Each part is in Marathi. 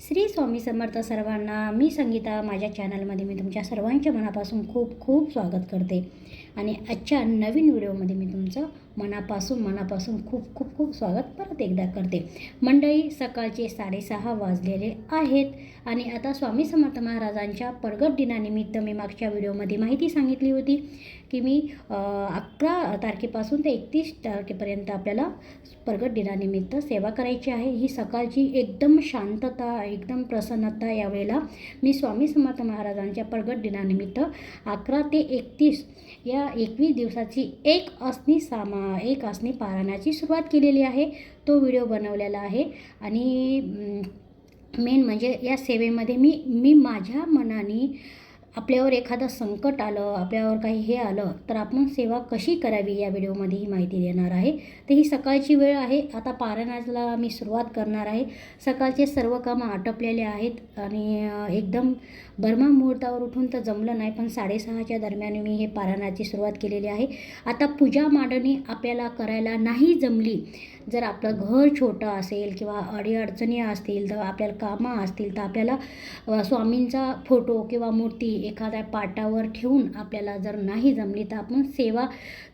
श्री स्वामी समर्थ सर्वांना मी संगीता माझ्या चॅनलमध्ये मी तुमच्या सर्वांच्या मनापासून खूप खूप स्वागत करते. आणि आजच्या नवीन व्हिडिओमध्ये मी तुमचं मनापासून मनापासून खूप खूप खूप स्वागत परत एकदा करते. मंडळी सकाळचे साडेसहा वाजलेले आहेत आणि आता स्वामी समर्थ महाराजांच्या प्रगट दिनानिमित्त मी मागच्या व्हिडिओमध्ये माहिती सांगितली होती की मी अकरा तारखेपासून ते एकतीस तारखेपर्यंत आपल्याला प्रगट दिनानिमित्त सेवा करायची आहे. ही सकाळची एकदम शांतता एकदम प्रसन्नता यावेळेला मी स्वामी समर्थ महाराजांच्या प्रगट दिनानिमित्त अकरा ते एकतीस या एकवीस दिवसाची एक असणी सामा एक असणी पारायणाची सुरुवात केलेली आहे. तो व्हिडिओ बनवलेला आहे आणि मेन म्हणजे या सेवेमध्ये मी मी माझ्या मनाने आपल्यावर एखादं संकट आलं आपल्यावर काही हे आलं तर आपण सेवा कशी करावी या व्हिडिओमध्ये ही माहिती देणार आहे. तर ही सकाळची वेळ आहे. आता पारायणाला मी सुरुवात करणार आहे. सकाळचे सर्व कामं आटपलेले आहेत आणि एकदम बर्मा मुहूर्तावर उठून तर जमलं नाही पण साडेसहाच्या दरम्यान मी हे पारायणाची सुरुवात केलेली आहे. आता पूजा मांडणी आपल्याला करायला नाही जमली. जर आपलं घर छोटं असेल किंवा अडीअडचणी असतील तर आपल्याला कामं असतील तर आपल्याला स्वामींचा फोटो किंवा मूर्ती एखाद्या पाटावर ठेवून आपल्याला जर नाही जमली तर आपण सेवा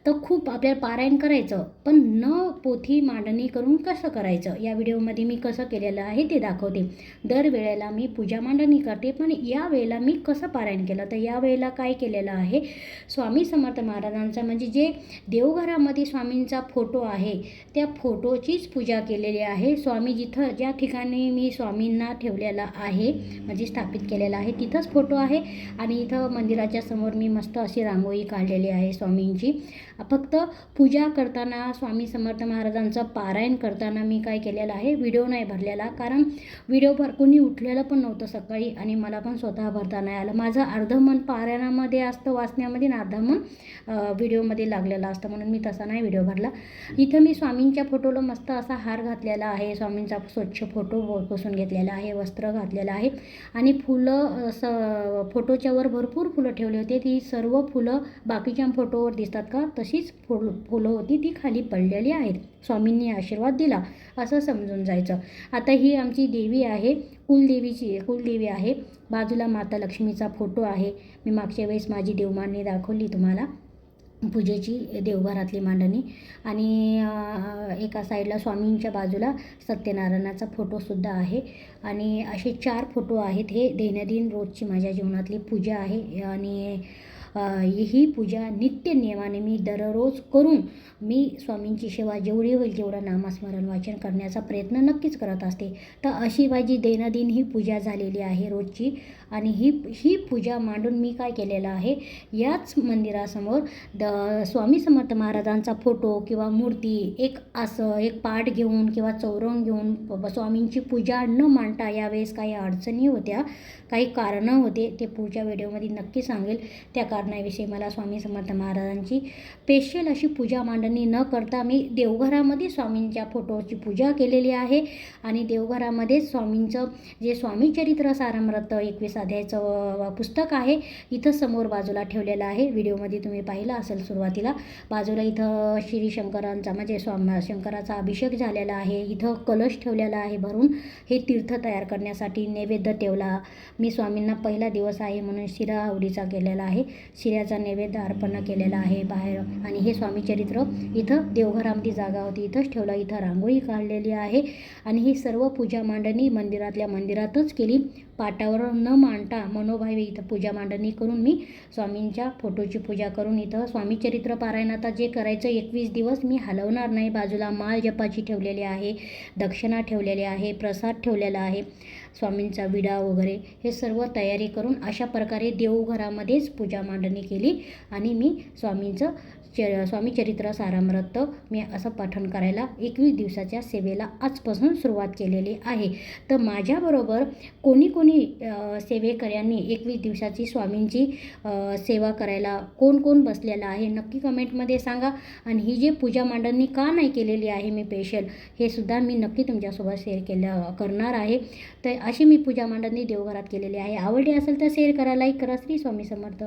तर खूप आपल्याला पारायण करायचं. पण न पोथी मांडणी करून कसं करायचं? या व्हिडिओमध्ये मी कसं केलेलं आहे ते दाखवते. दरवेळेला मी पूजा मांडणी करते पण या वेळेला मी कसं पारायण केलं? तर या वेळेला काय केलेलं आहे? स्वामी समर्थ महाराजांचा म्हणजे जे देवघरामध्ये स्वामींचा फोटो आहे त्या फोटोचीच पूजा केलेली आहे. स्वामी जिथं ज्या ठिकाणी मी स्वामींना ठेवलेला आहे म्हणजे स्थापित केलेला आहे तिथंच फोटो आहे. आणि इथं मंदिराच्या समोर मी मस्त अशी रांगोळी काढलेली आहे स्वामींची. फक्त पूजा करताना स्वामी समर्थ महाराजांचं पारायण करताना मी काय केलेलं आहे व्हिडिओ नाही भरलेला. कारण व्हिडिओ भर कोणी उठलेलं पण नव्हतं सकाळी आणि मला पण स्वतः भरता नाही आलं. माझं अर्धं मन पारायणामध्ये असतं वाचण्यामध्ये आणि अर्धं मन व्हिडिओमध्ये लागलेलं असतं. म्हणून मी तसा नाही व्हिडिओ भरला. इथं मी स्वामींच्या फोटोला मस्त असा हार घातलेला आहे. स्वामींचा स्वच्छ फोटो बसून घेतलेला आहे वस्त्र घातलेलं आहे. आणि फुलं स त्याच्यावर भरपूर फुलं ठेवली होती. ती सर्व फुलं बाकीच्या फोटोवर दिसतात का? तशीच फुल फुलं होती. ती खाली पडलेली आहेत. स्वामींनी आशीर्वाद दिला असं समजून जायचं. आता ही आमची देवी आहे. कुलदेवीची कुलदेवी आहे. बाजूला माता लक्ष्मीचा फोटो आहे. मी मागच्या वेळेस माझी देवमांडणी दाखवली तुम्हाला. पूजेची देवघरातली मांडणी. आणि एका साईडला स्वामींच्या बाजूला सत्यनारायणाचा फोटोसुद्धा आहे. आणि असे चार फोटो आहेत हे दैनंदिन रोजची माझ्या जीवनातली पूजा आहे. आणि ही पूजा नित्य नियमाने मी दररोज करून मी स्वामींची सेवा जेवढी होईल तेवढं नामस्मरण वाचन करण्याचा प्रयत्न नक्कीच करत असते. तर अशी माझी दैनंदिन ही पूजा झालेली आहे रोजची आणि ही ही पूजा मांडून मी काय केलेलं आहे? याच मंदिरासमोर द स्वामी समर्थ महाराजांचा फोटो किंवा मूर्ती एक असं एक पाठ घेऊन किंवा चौरंग घेऊन स्वामींची पूजा न मांडता यावेळेस काही अडचणी होत्या काही कारणं होते ते पुढच्या व्हिडिओमध्ये नक्की सांगेल. त्या कारणाविषयी मला स्वामी समर्थ महाराजांची स्पेशल अशी पूजा मांडणी न करता मी देवघरामध्ये स्वामींच्या फोटोची पूजा केलेली आहे. आणि देवघरामध्ये स्वामींचं जे स्वामी चरित्र सारामृत एकवीस अध्यायचं पुस्तक आहे इथं समोर बाजूला ठेवलेलं आहे. व्हिडिओमध्ये तुम्ही पाहिलं असेल सुरुवातीला बाजूला इथं श्री शंकरांचा म्हणजे स्वाम शंकराचा अभिषेक झालेला आहे. इथं कलश ठेवलेला आहे भरून. हे तीर्थ तयार करण्यासाठी नैवेद्य ठेवला. मी स्वामींना पहिला दिवस आहे म्हणून शिरा आवडीचा केलेला आहे. शिऱ्याचा नैवेद्य अर्पण केलेला आहे बाहेर. आणि हे स्वामी चरित्र इथं देवघरामध्ये जागा होती. इथंच ठेवला. इथं रांगोळी काढलेली आहे. आणि ही सर्व पूजा मांडणी मंदिरातल्या मंदिरातच केली. पाटावर न मांडता मनोभावे इथं पूजा मांडणी करून मी स्वामींच्या फोटोची पूजा करून इथं स्वामी चरित्र पारायण आता जे करायचं एकवीस दिवस मी हलवणार नाही. बाजूला माळ जपाची ठेवलेली आहे दक्षिणा ठेवलेली आहे प्रसाद ठेवलेला आहे स्वामींचा विडा वगैरे हे सर्व तयारी करून अशा प्रकारे देवघरामध्येच पूजा मांडणी केली आणि मी स्वामींचं च स्वामी चरित्र सारामृत मी असं पठण करायला एकवीस दिवसाच्या सेवेला आजपासून सुरुवात केलेली आहे. तर माझ्याबरोबर कोणी कोणी सेवेकऱ्यांनी एकवीस दिवसाची स्वामींची सेवा करायला कोण कोण बसलेलं आहे नक्की कमेंटमध्ये सांगा. आणि ही जे पूजा मांडणी का नाही केलेली आहे मी पेशल हे सुद्धा मी नक्की तुमच्यासोबत शेअर केलं करणार आहे. तर अशी मी पूजा मांडणी देवघरात केलेली आहे. आवडली असेल तर शेअर करा लाईक करा. श्री स्वामी समर्थ.